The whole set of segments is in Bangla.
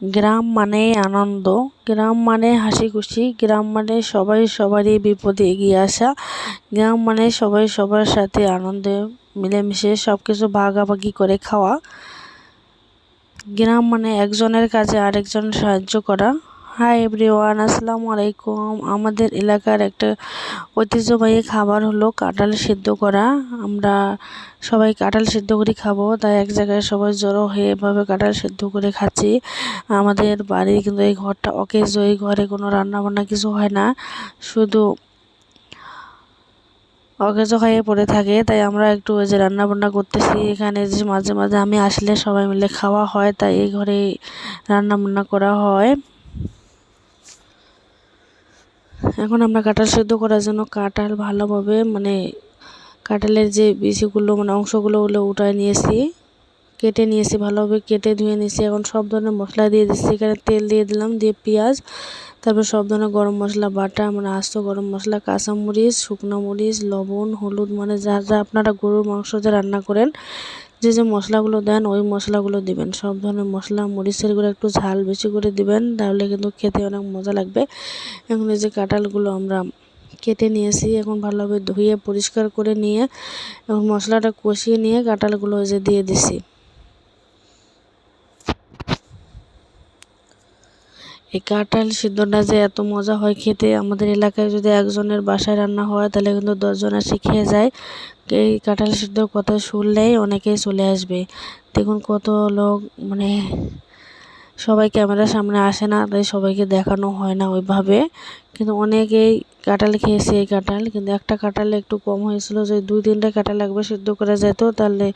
গ্রাম মানে আনন্দ, গ্রাম মানে হাসি খুশি গ্রাম মানে সবাই সবারই বিপদে এগিয়ে আসা, গ্রাম মানে সবাই সবার সাথে আনন্দে মিলেমিশে সব কিছু ভাগাভাগি করে খাওয়া। গ্রাম মানে একজনের কাজে আরেকজন সাহায্য করা হাই এভরিওয়ান আসসালামু আলাইকুম। আমাদের এলাকার একটা ঐতিহ্যবাহী খাবার হলো কাঁঠাল সিদ্ধ করা। আমরা সবাই কাঁঠাল সিদ্ধ করে খাব, তাই এক জায়গায় সবাই জড়ো হয়ে এভাবে কাঁঠাল সিদ্ধ করে খাচ্ছি। আমাদের বাড়ি কিন্তু এই ঘরটা অকেজ এই ঘরে কোনো রান্নাবান্না কিছু হয় না। শুধু অকেজ হয়ে পড়ে থাকে, তাই আমরা একটু ওই যে রান্নাবান্না করতেছি। এখানে যে মাঝে মাঝে আমি আসলে সবাই মিলে খাওয়া হয়, তাই এই ঘরে রান্নাবান্না করা হয়। এখন আমরা কাঁঠাল সেদ্ধ করার জন্য কাঁঠাল ভালোভাবে মানে কাঁঠালের যে বিচিগুলো মানে অংশগুলো ওগুলো উঠায় নিয়েছি, কেটে নিয়েছি, ভালোভাবে কেটে ধুয়ে নিয়েছি। এখন সব ধরনের মশলা দিয়ে দিচ্ছি। এখানে তেল দিয়ে দিলাম, দিয়ে পেঁয়াজ, তারপর সব ধরনের গরম মশলা, বাটা মানে আস্ত গরম মশলা, কাঁচামরিচ, শুকনো মরিচ, লবণ, হলুদ মানে যা যা আপনারা গরুর মাংস যে রান্না করেন যে যে মশলাগুলো দেন, ওই মশলাগুলো দিবেন। সব ধরনের মশলা, মরিচের গুঁড়ো একটু ঝাল বেশি করে দিবেন, তাহলে কিন্তু খেতে অনেক মজা লাগবে। এখন এই যে কাঁঠালগুলো আমরা কেটে নিয়েছি, এখন ভালোভাবে ধুয়ে পরিষ্কার করে নিয়ে এবং মশলাটা কষিয়ে নিয়ে কাঁঠালগুলো যে দিয়ে দিছি। এই কাঁঠাল সিদ্ধটা যে এত মজা হয় খেতে, আমাদের এলাকায় যদি একজনের বাসায় রান্না হয়, তাহলে কিন্তু দশজন খেয়ে যায়। এই কাঁঠাল সিদ্ধর কথা শুনলেই অনেকেই চলে আসবে। দেখুন কত লোক মানে সবাই ক্যামেরার সামনে আসে না, তাই সবাইকে দেখানো হয় না ওইভাবে। কিন্তু অনেকেই কাঁঠাল খেয়েছে এই কাঁঠাল, কিন্তু একটা কাঁঠাল একটু কম হয়েছিল যে দুই তিনটা কাঁঠাল একবার সিদ্ধ করা যেত, তাহলে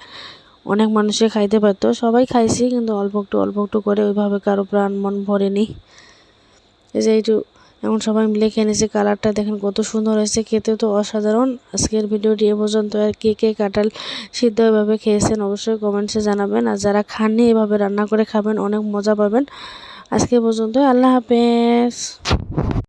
অনেক মানুষে খাইতে পারতো। সবাই খাইছি, কিন্তু অল্প একটু অল্প একটু করে ওইভাবে কারও প্রাণ মন ভরেনি। এই যে একটু এখন সবাই মিলে খেয়ে কালারটা, দেখেন কত সুন্দর হয়েছে। খেতে তো অসাধারণ। আজকের ভিডিওটি এ পর্যন্ত। আর কে কে কাঁঠাল সিদ্ধ এভাবে খেয়েছেন অবশ্যই কমেন্টসে জানাবেন। আর যারা খাননি, এভাবে রান্না করে খাবেন, অনেক মজা পাবেন। আজকে পর্যন্ত আল্লাহ হাফেজ।